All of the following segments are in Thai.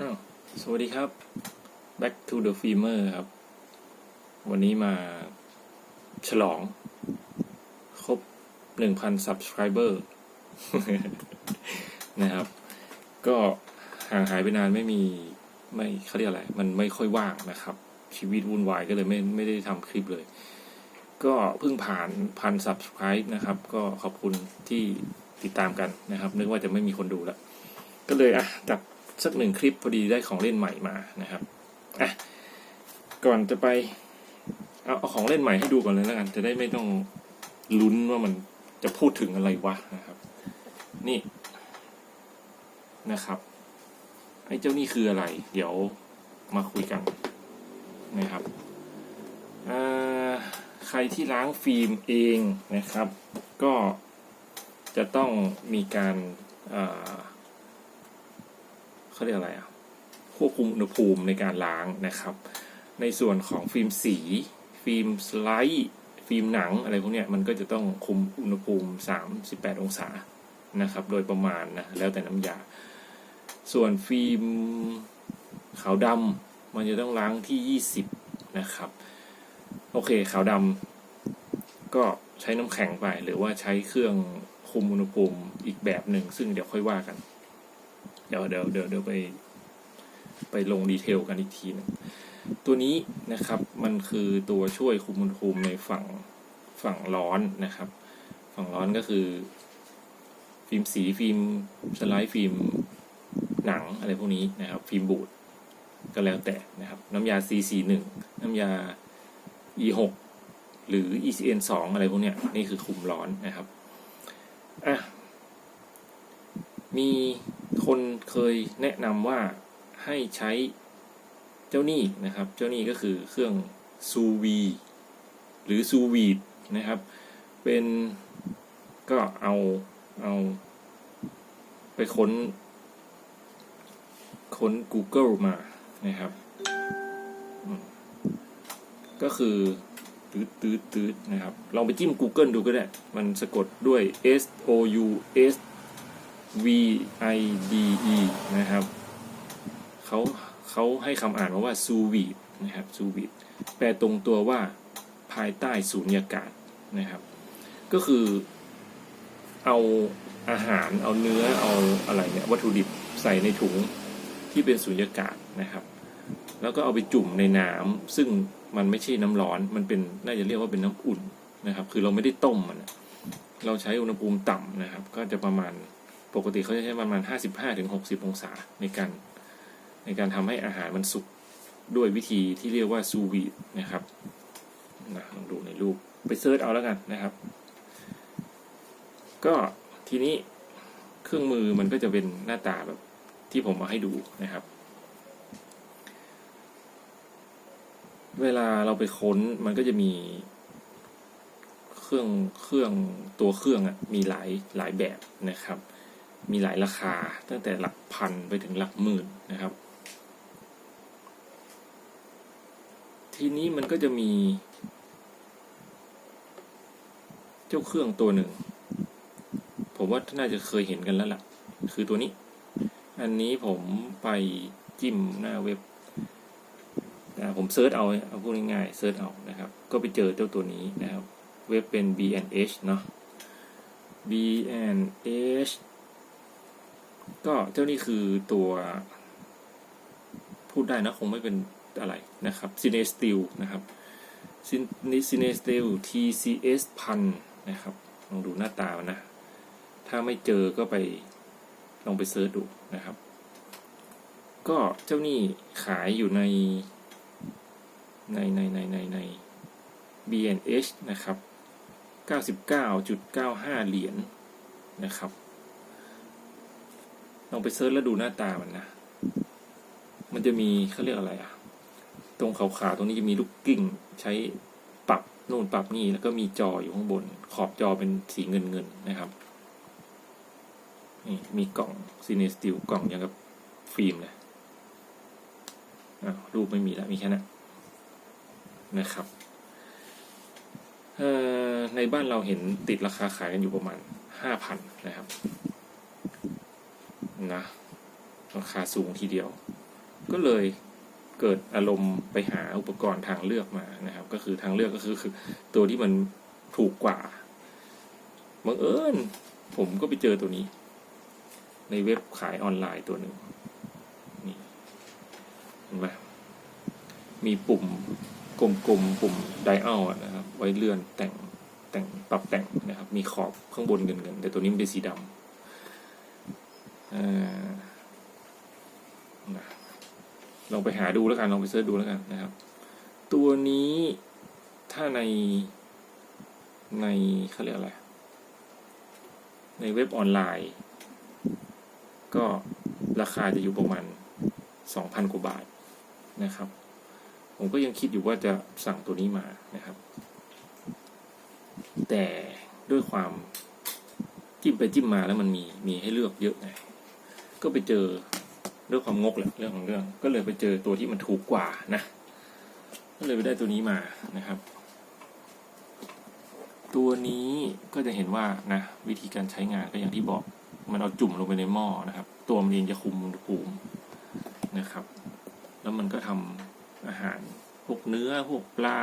อ้าวสวัสดีครับ back to the filmer ครับ วันนี้มาฉลอง ครบ 1,000 subscriber นะครับ ก็ห่างหายไปนานไม่มีไม่เขาเรียกอะไร มันไม่ค่อยว่างนะครับ ชีวิตวุ่นวายก็เลยไม่ไม่ได้ทำคลิปเลย ก็เพิ่งผ่านพัน subscribe นะครับ ก็ขอบคุณที่ติดตามกันนะครับ นึกว่าจะไม่มีคนดูแล้ว ก็เลยอะจับ สักหนึ่งคลิปพอดีได้ของเล่นใหม่มานะครับอะก่อนจะไปเอาเอาของเล่นใหม่ให้ดูก่อนเลยแล้วกัน จะได้ไม่ต้องลุ้นว่ามันจะพูดถึงอะไรวะนะครับ นี่นะครับ ไอ้เจ้านี่คืออะไร เดี๋ยวมาคุยกันนะครับใครที่ล้างฟิล์มเองนะครับ ก็จะต้องมีการอ่า เขาเรียกอะไรอะควบคุมอุณหภูมิในการล้างนะครับ ในส่วนของฟิล์มสี ฟิล์มสไลด์ฟิล์มหนังอะไรพวกเนี้ยมันก็จะต้องคุมอุณหภูมิ 38 องศานะครับ โดยประมาณนะแล้วแต่น้ำยา ส่วนฟิล์มขาวดำมันจะต้องล้างที่ 20 นะครับ โอเคขาวดำก็ใช้น้ำแข็งไป หรือว่าใช้เครื่องคุมอุณหภูมิอีกแบบหนึ่ง ซึ่งเดี๋ยวค่อยว่ากัน เดี๋ยวเดี๋ยวเดี๋ยวเดี๋ยวไปไปลงดีเทลกันอีกทีหนึงตัวนี้นะครับมันคือตัวช่วยคุมอุณหภูมิในฝั่งฝั่งร้อนนะครับ ฝั่งร้อนก็คือ ฟิล์มสีฟิล์มสไลด์ฟิล์มหนังอะไรพวกนี้นะครับ ฟิล์มบูดก็แล้วแต่นะครับ น้ำยา C41 น้ำยา E6 หรือ ECN2 อะไรพวกเนี้ยนี่คือคุมร้อนนะครับอะมี คนเคยแนะนำว่าให้ใช้เจ้านี่นะครับ เจ้านี่ก็คือเครื่องซูวีหรือซูวีดนะครับ เป็นก็เอาเอา ไปค้น ค้น Google มานะครับ ก็คือตืดตืดตืดนะครับ ลองไปจิ้ม Google ดูก็ได้ มันสะกดด้วย S O U S V I D E นะครับเขาเขาให้คำอ่านมาว่าซูวีดนะครับซูวีดแปลตรงตัวว่าภายใต้สูญญากาศนะครับ ก็คือเอาอาหารเอาเนื้อเอาอะไรเนี่ยวัตถุดิบใส่ในถุงที่เป็นสูญญากาศนะครับ แล้วก็เอาไปจุ่มในน้ำซึ่งมันไม่ใช่น้ำร้อนมันเป็นน่าจะเรียกว่าเป็นน้ำอุ่นนะครับ คือเราไม่ได้ต้มมันะเราใช้อุณหภูมิต่ำนะครับ ก็จะประมาณ ปกติเขาจะใช้ประมาณ 55ถึง60 องศาในการในการทำให้อาหารมันสุกด้วยวิธีที่เรียกว่าซูวีดนะครับนะลองดูในรูปไปเซิร์ชเอาแล้วกันนะครับ ก็ทีนี้เครื่องมือมันก็จะเป็นหน้าตาแบบที่ผมมาให้ดูนะครับ เวลาเราไปค้นมันก็จะมีเครื่องเครื่องตัวเครื่องอะมีหลายหลายแบบนะครับ มีหลายราคาตั้งแต่หลักพันไปถึงหลักหมื่นนะครับ ทีนี้มันก็จะมี เจ้าเครื่องตัวหนึ่ง ผมว่าน่าจะเคยเห็นกันแล้วล่ะ คือตัวนี้ อันนี้ผมไปจิ้มหน้าเว็บผมเซิร์ชเอาเอาพูดง่ายๆเซิร์ชเอานะครับ ก็ไปเจอเจ้าตัวนี้นะครับ เว็บเป็น B&H เนาะ B&H ก็เจ้านี่คือตัวพูดได้นะคงไม่เป็นอะไรนะครับ c i n e s t e e l นะครับ c i n e s t e e l TCS พันนะครับลองดูหน้าตามันนะ ถ้าไม่เจอก็ไปลองไปเซิร์ชดูนะครับ ก็เจ้านี่ขายอยู่ในในในในในใน B&H นะครับ 99.95 เหรียญนะครับ ลองไปเซิร์ชแล้วดูหน้าตามันนะ มันจะมีเขาเรียกอะไรอะตรงขาวๆตรงนี้จะมีลูกกิ้งใช้ปรับนู่นปรับนี่แล้วก็มีจออยู่ข้างบน ขอบจอเป็นสีเงินเงินๆนะครับนี่มีกล่องซีเนสติลกล่องอย่างกับฟิล์มเลยอะรูปไม่มีแล้วมีแค่นั้นนะครับในบ้านเราเห็นติดราคาขายกันอยู่ประมาณห้าพันนะครับ นะราคาสูงทีเดียว ก็เลยเกิดอารมณ์ไปหาอุปกรณ์ทางเลือกมานะครับ ก็คือทางเลือกก็คือคือตัวที่มันถูกกว่าบังเอิญผมก็ไปเจอตัวนี้ ในเว็บขายออนไลน์ตัวหนึ่งนี่เห็นไหมมีปุ่มกลมๆปุ่มไดอัลนะครับ ไว้เลื่อนแต่งแต่งปรับแต่งนะครับ มีขอบข้างบนเงินๆแต่ตัวนี้มันเป็นสีดำอ่า ลองไปหาดูแล้วกันลองไปเสิร์ชดูแล้วกันนะครับ ตัวนี้ถ้าในในเขาเรียกอะไร ในเว็บออนไลน์ ก็ราคาจะอยู่ประมาณสองพันกว่าบาทนะครับ ผมก็ยังคิดอยู่ว่าจะสั่งตัวนี้มานะครับ แต่ด้วยความจิ้มไปจิ้มมาแล้วมันมีมีให้เลือกเยอะไง ก็ไปเจอด้วยความงกแหละเรื่องของเรื่อง ก็เลยไปเจอตัวที่มันถูกกว่านะ ก็เลยไปได้ตัวนี้มานะครับ ตัวนี้ก็จะเห็นว่านะวิธีการใช้งานก็อย่างที่บอก มันเอาจุ่มลงไปในหม้อนะครับ ตัวมันเองจะคุมอุณหภูมินะครับ แล้วมันก็ทำอาหารพวกเนื้อพวกปลา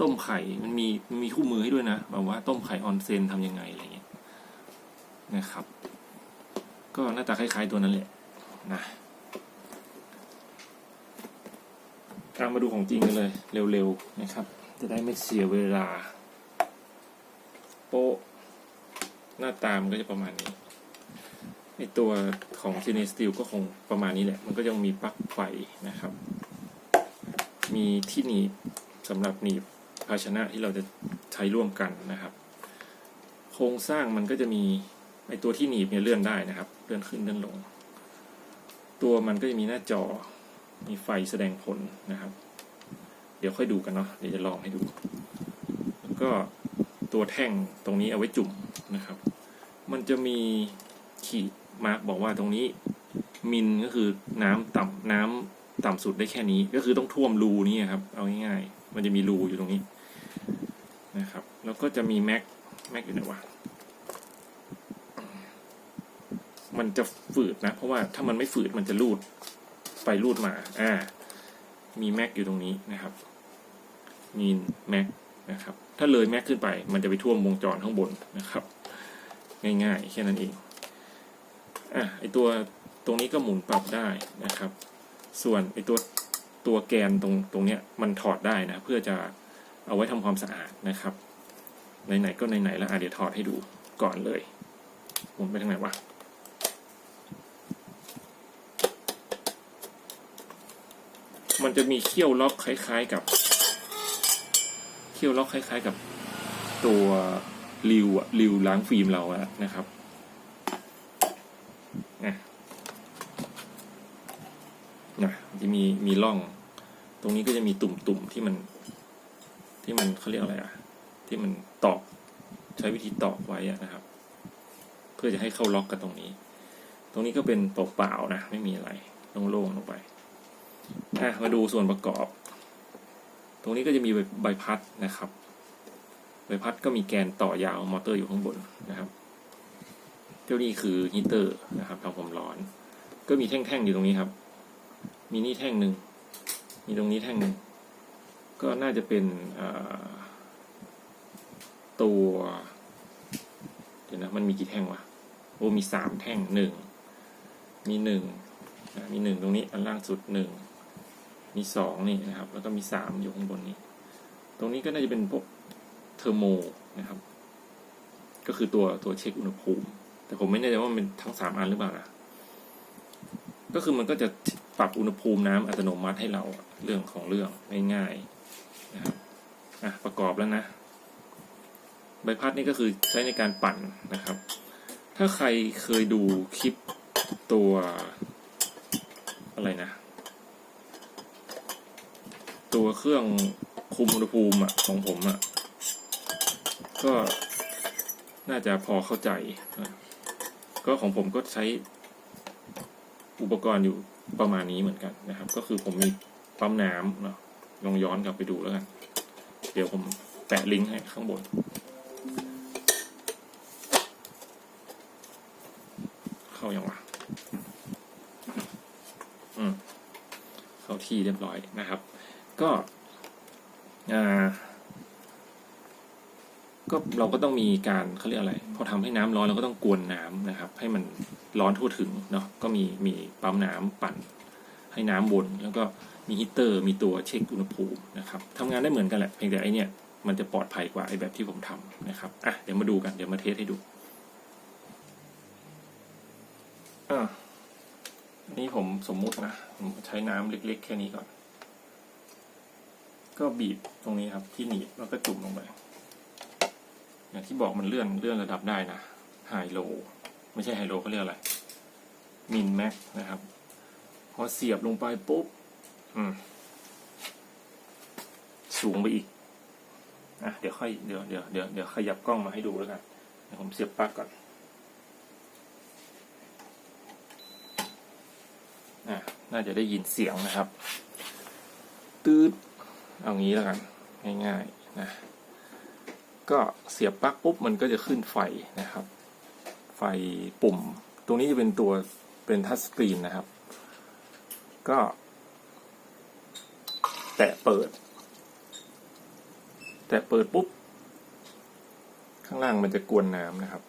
ต้มไข่มันมีมีคู่มือให้ด้วยนะแบบว่าต้มไข่ออนเซนทำยังไงอะไรเงี้ยนะครับ ก็หน้าตาคล้ายๆตัวนั้นแหละนะตามมาดูของจริงกันเลยเร็วๆนะครับ จะได้ไม่เสียเวลา โป๊ะหน้าตามนก็จะประมาณนี้ไอตัวของ c i n e Steel ก็คงประมาณนี้แหละ มันก็ยังมีปลั๊กไฟนะครับ มีที่หนีบสำหรับหนีบภาชนะที่เราจะใช้ร่วมกันนะครับ โครงสร้างมันก็จะมี ไอตัวที่หนีบเนี่ยเลื่อนได้นะครับ เลื่อนขึ้นเลื่อนลง ตัวมันก็จะมีหน้าจอ มีไฟแสดงผลนะครับ เดี๋ยวค่อยดูกันเนาะ เดี๋ยวจะลองให้ดู แล้วก็ตัวแท่งตรงนี้เอาไว้จุ่มนะครับ มันจะมีขีดมาร์กบอกว่าตรงนี้มินก็คือน้ำต่ำน้ำต่ำสุดได้แค่นี้ ก็คือต้องท่วมรูนี้ครับ เอาง่ายๆ มันจะมีรูอยู่ตรงนี้นะครับ แล้วก็จะมีแม็กแม็กอยู่ไหนวะ มันจะฝืดนะ เพราะว่าถ้ามันไม่ฝืดมันจะรูดไปรูดมา อ่า มีแม็กอยู่ตรงนี้นะครับ มีแม็กนะครับ ถ้าเลยแม็กขึ้นไป มันจะไปท่วมวงจรข้างบนนะครับ ง่ายๆแค่นั้นเอง อะไอตัวตรงนี้ก็หมุนปรับได้นะครับ ส่วนไอตัวตัวแกนตรงตรงเนี้ยมันถอดได้นะ เพื่อจะเอาไว้ทำความสะอาดนะครับไหนๆก็ไหนๆแล้วอะเดี๋ยวถอดให้ดูก่อนเลยหมุนไปทางไหนวะ มันจะมีเขี้ยวล็อกคล้ายๆกับเขี้ยวล็อกคล้าย ๆกับตัวริวอะริวล้างฟิล์มเราอะนะครับนะนะจะมีมีร่อง ตรงนี้ก็จะมีตุ่มๆที่มัน ที่มันเขาเรียกอะไรอะที่มันตอกใช้วิธีตอกไว้อะนะครับ เพื่อจะให้เข้าล็อกกันตรงนี้ ตรงนี้ก็เป็นเปล่าๆนะ ไม่มีอะไรโล่งๆลงไป อะมาดูส่วนประกอบ ตรงนี้ก็จะมีใบพัดนะครับ ใบพัดก็มีแกนต่อยาวมอเตอร์อยู่ข้างบนนะครับเจ้านี่คือฮีเตอร์นะครับทำความร้อน ก็มีแท่งๆอยู่ตรงนี้ครับ มีนี่แท่งหนึ่งมีตรงนี้แท่งหนึ่งก็น่าจะเป็นตัวเดี๋ยวนะมันมีกี่แท่งวะโอ้มีสามแท่งหนึ่งมีหนึ่งมีหนึ่งตรงนี้อันล่างสุดหนึ่ง มีสองนี่นะครับ แล้วก็มีสามอยู่ข้างบนนี้ ตรงนี้ก็น่าจะเป็นพวกเทอร์โมนะครับ ก็คือตัวตัวเช็คอุณหภูมิ แต่ผมไม่แน่ใจว่ามันเป็นทั้งสามอันหรือเปล่านะก็คือมันก็จะปรับอุณหภูมิน้ำอัตโนมัติให้เราเรื่องของเรื่องง่ายๆนะครับอะประกอบแล้วนะใบพัดนี่ก็คือใช้ในการปั่นนะครับ ถ้าใครเคยดูคลิปตัวอะไรนะ ตัวเครื่องคุมอุณหภูมิอะของผมอะก็น่าจะพอเข้าใจ ก็ของผมก็ใช้อุปกรณ์อยู่ประมาณนี้เหมือนกันนะครับ ก็คือผมมีปั๊มน้ำเนาะลองย้อนกลับไปดูแล้วกัน เดี๋ยวผมแปะลิงก์ให้ข้างบน เข้ายังวะอืมที่เรียบร้อยนะครับ ก็ก็เราก็ต้องมีการเขาเรียกอะไร พอทำให้น้ำร้อนเราก็ต้องกวนน้ำนะครับ ให้มันร้อนทั่วถึงเนาะก็มีมีปั๊มน้ำปั่น ให้น้ำวนแล้วก็มีฮีตเตอร์มีตัวเช็คอุณหภูมินะครับทำงานได้เหมือนกันแหละเพียงแต่ไอเนี่ยมันจะปลอดภัยกว่าไอแบบที่ผมทำนะครับอะเดี๋ยวมาดูกันเดี๋ยวมาเทสให้ดูอะนี่ผมสมมุตินะผมใช้น้ำเล็กๆ แค่นี้ก่อน ก็บีบตรงนี้ครับที่หนีบแล้วก็จุ่มลงไป อย่างที่บอกมันเลื่อนเลื่อนระดับได้นะไฮโลไม่ใช่ไฮโลเขาเรียกอะไรมินแม็กนะครับ พอเสียบลงไปปุ๊บสูงไปอีกอะเดี๋ยวค่อยเดี๋ยวเดี๋ยวเดี๋ยวเดี๋ยวขยับกล้องมาให้ดูแล้วกันเดี๋ยวผมเสียบปลั๊กก่อนอะน่าจะได้ยินเสียงนะครับตืด เอางี้แล้วกันง่ายๆนะก็เสียบปลั๊กปุ๊บมันก็จะขึ้นไฟนะครับ ไฟปุ่ม ตรงนี้จะเป็นตัวเป็นทัชสกรีนนะครับ ก็ แตะเปิด แตะเปิดปุ๊บ ข้างล่างมันจะกวนน้ำนะครับ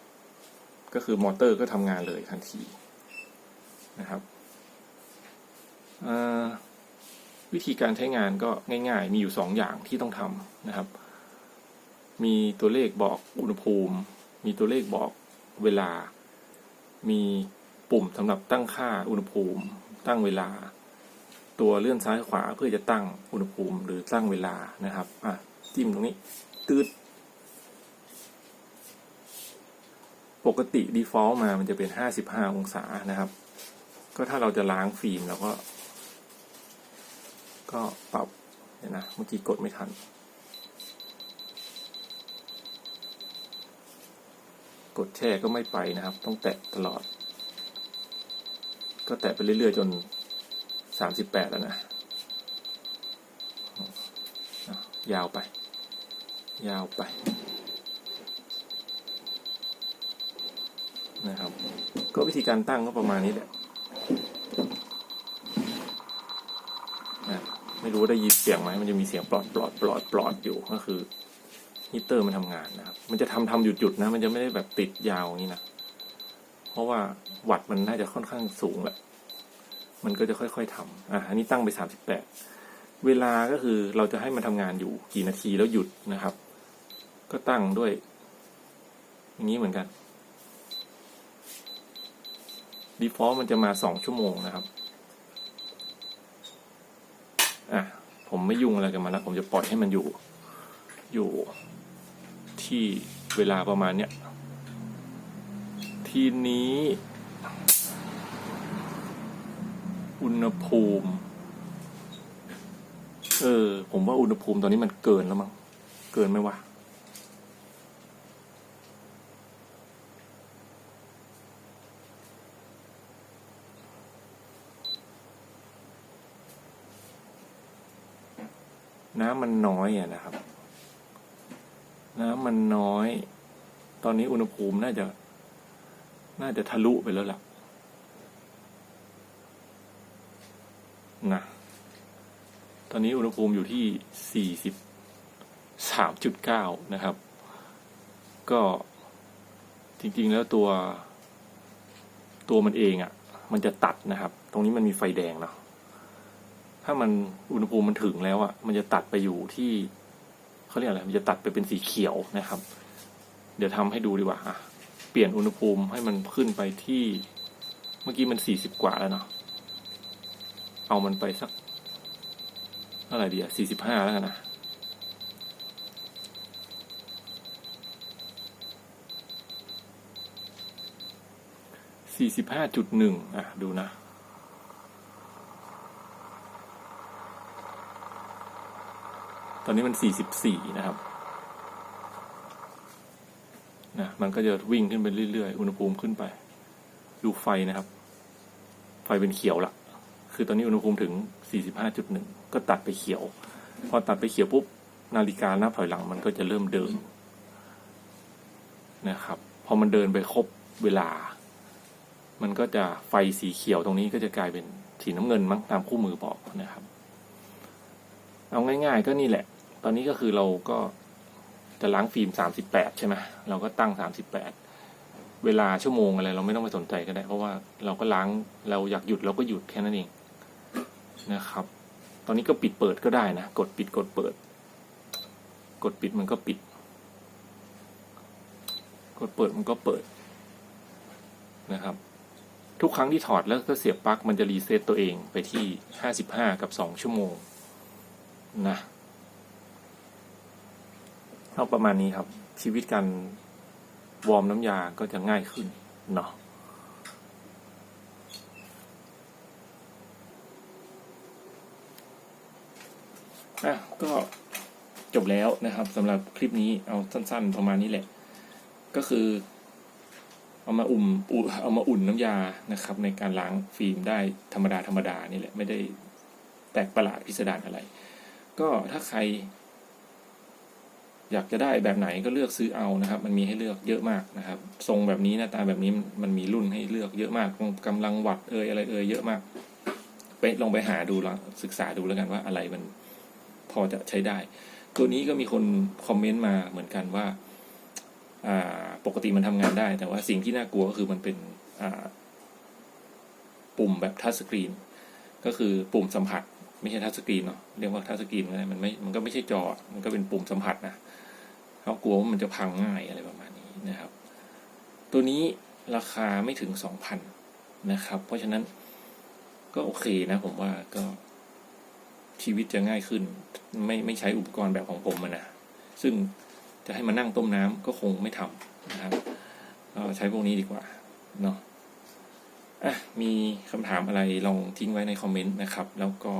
ก็คือมอเตอร์ก็ทำงานเลยทันทีนะครับอ่า วิธีการใช้งานก็ง่ายๆ มีอยู่สองอย่างที่ต้องทำนะครับ มีตัวเลขบอกอุณหภูมิ มีตัวเลขบอกเวลา มีปุ่มสำหรับตั้งค่าอุณหภูมิ ตั้งเวลา ตัวเลื่อนซ้ายขวาเพื่อจะตั้งอุณหภูมิหรือตั้งเวลานะครับอะจิ้มตรงนี้ตืดปกติ default มามันจะเป็น 55 องศานะครับ ก็ถ้าเราจะล้างฟิล์มเราก็ ก็ปรับเดี๋ยวนะเมื่อกี้กดไม่ทัน กดแช่ก็ไม่ไปนะครับ ต้องแตะตลอด ก็แตะไปเรื่อยๆจน38แล้วนะ ยาวไป ยาวไป นะครับ ก็วิธีการตั้งก็ประมาณนี้แหละนะ ไม่รู้ว่าได้ยินเสียงไหมมันจะมีเสียงปลอดปลอดปลอดปลอดอยู่ก็คือฮีตเตอร์มันทำงานนะครับ มันจะทำทำหยุดหยุดนะ มันจะไม่ได้แบบติดยาวอย่างนี้นะ เพราะว่าวัตต์มันน่าจะค่อนข้างสูงแหละ มันก็จะค่อยๆทำอะอันนี้ตั้งไปสามสิบแปด เวลาก็คือเราจะให้มันทำงานอยู่กี่นาทีแล้วหยุดนะครับ ก็ตั้งด้วย อย่างนี้เหมือนกัน default มันจะมาสองชั่วโมงนะครับ อะผมไม่ยุ่งอะไรกับมันแล้วผมจะปล่อยให้มันอยู่ อยู่ที่เวลาประมาณเนี้ยทีนี้ อุณหภูมิ เออ ผมว่าอุณหภูมิตอนนี้มันเกินแล้วมั้งเกินไหมวะำมันน้อยอะนะครับ น้ำมันน้อย ตอนนี้อุณหภูมิน่าจะ น่าจะทะลุไปแล้วล่ะนะตอนนี้อุณหภูมิอยู่ที่ 43.9 นะครับ ก็จริงๆแล้วตัว ตัวมันเองอะ่ะ มันจะตัดนะครับ ตรงนี้มันมีไฟแดงเนาะ ถ้ามันอุณหภูมิมันถึงแล้วอะมันจะตัดไปอยู่ที่เขาเรียกอะไรมันจะตัดไปเป็นสีเขียวนะครับ เดี๋ยวทำให้ดูดีกว่าอะเปลี่ยนอุณหภูมิให้มันขึ้นไปที่เมื่อกี้มัน40กว่าแล้วเนาะเอามันไปสักเท่าไหร่ดีอะสี่สิบห้าแล้วกันนะสี่สิบห้าจุดหนึ่งอะ ดูนะ ตอนนี้มันสี่สิบสี่นะครับนะมันก็จะวิ่งขึ้นไปเรื่อยๆ อุณหภูมิขึ้นไป ดูไฟนะครับ ไฟเป็นเขียวละ คือตอนนี้อุณหภูมิถึง 45.1 ก็ตัดไปเขียว พอตัดไปเขียวปุ๊บ นาฬิกานับถอยหลังมันก็จะเริ่มเดินนะครับ พอมันเดินไปครบเวลา มันก็จะไฟสีเขียวตรงนี้ก็จะกลายเป็นสีน้ำเงินมั้งตามคู่มือบอกนะครับ เอาง่าย ๆ ก็นี่แหละ ตอนนี้ก็คือเราก็จะล้างฟิล์มสามสิบแปดใช่ไหมเราก็ตั้งสามสิบแปดเวลาชั่วโมงอะไร เราไม่ต้องไปสนใจก็ได้ เพราะว่าเราก็ล้างเราอยากหยุดเราก็หยุดแค่นั้นเองนะครับ ตอนนี้ก็ปิดเปิดก็ได้นะ กดปิดกดเปิด กดปิดมันก็ปิด กดเปิดมันก็เปิดนะครับ ทุกครั้งที่ถอดแล้วก็เสียบปลั๊กมันจะรีเซ็ตตัวเองไปที่ห้าสิบห้ากับสองชั่วโมง นะเอาประมาณนี้ครับ ชีวิตการวอร์มน้ำยาก็จะง่ายขึ้นเนาะอะก็จบแล้วนะครับสำหรับคลิปนี้เอาสั้น ๆ ประมาณนี้แหละ ก็คือ เอามาอุ่มอุเอามาอุ่นน้ำยานะครับ ในการล้างฟิล์มได้ธรรมดาธรรมดานี่แหละ ไม่ได้แปลกประหลาดพิสดารอะไร ก็ถ้าใคร อยากจะได้แบบไหนก็เลือกซื้อเอานะครับ มันมีให้เลือกเยอะมากนะครับ ทรงแบบนี้หน้าตาแบบนี้มันมีรุ่นให้เลือกเยอะมากกำลังวัดเอยอะไรเอยเยอะมาก ไปลองไปหาดูแลศึกษาดูแล้วกันว่าอะไรมันพอจะใช้ได้ ตัวนี้ก็มีคนคอมเมนต์มาเหมือนกันว่าปกติมันทำงานได้ แต่ว่าสิ่งที่น่ากลัวก็คือมันเป็นปุ่มแบบทัชสกรีนก็คือปุ่มสัมผัส ไม่ใช่ทัชสกรีนเนาะเรียกว่าทัชสกรีนก็ได้มันไม่มันก็ไม่ใช่จอ มันก็เป็นปุ่มสัมผัสนะเขากลัวว่ามันจะพังง่ายอะไรประมาณนี้นะครับ ตัวนี้ราคาไม่ถึงสองพันนะครับ เพราะฉะนั้นก็โอเคนะ ผมว่าก็ชีวิตจะง่ายขึ้น ไม่ไม่ใช้อุปกรณ์แบบของผมนะซึ่งจะให้มานั่งต้มน้ำก็คงไม่ทำนะครับก็ใช้พวกนี้ดีกว่าเนาะอะมีคำถามอะไรลองทิ้งไว้ในคอมเมนต์นะครับ แล้วก็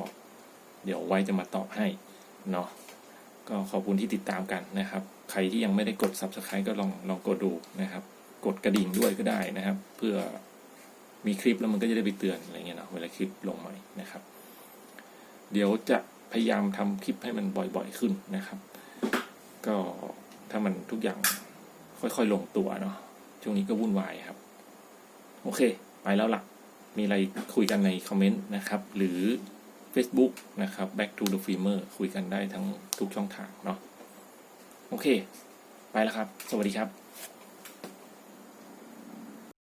เดี๋ยวไว้จะมาตอบให้เนาะก็ขอบคุณที่ติดตามกันนะครับ ใครที่ยังไม่ได้กด subscribe ก็ลองลองกดดูนะครับ กดกระดิ่งด้วยก็ได้นะครับ เพื่อมีคลิปแล้วมันก็จะได้ไปเตือนอะไรเงี้ยเนาะเวลาคลิปลงใหม่นะครับ เดี๋ยวจะพยายามทำคลิปให้มันบ่อยๆขึ้นนะครับ ก็ถ้ามันทุกอย่างค่อยๆลงตัวเนาะช่วงนี้ก็วุ่นวายครับ โอเค ไปแล้วล่ะ มีอะไรคุยกันในคอมเมนต์นะครับ หรือ Facebook นะครับ back to the filmer คุยกันได้ทั้งทุกช่องทางเนาะโอเค ไปแล้วครับ สวัสดีครับ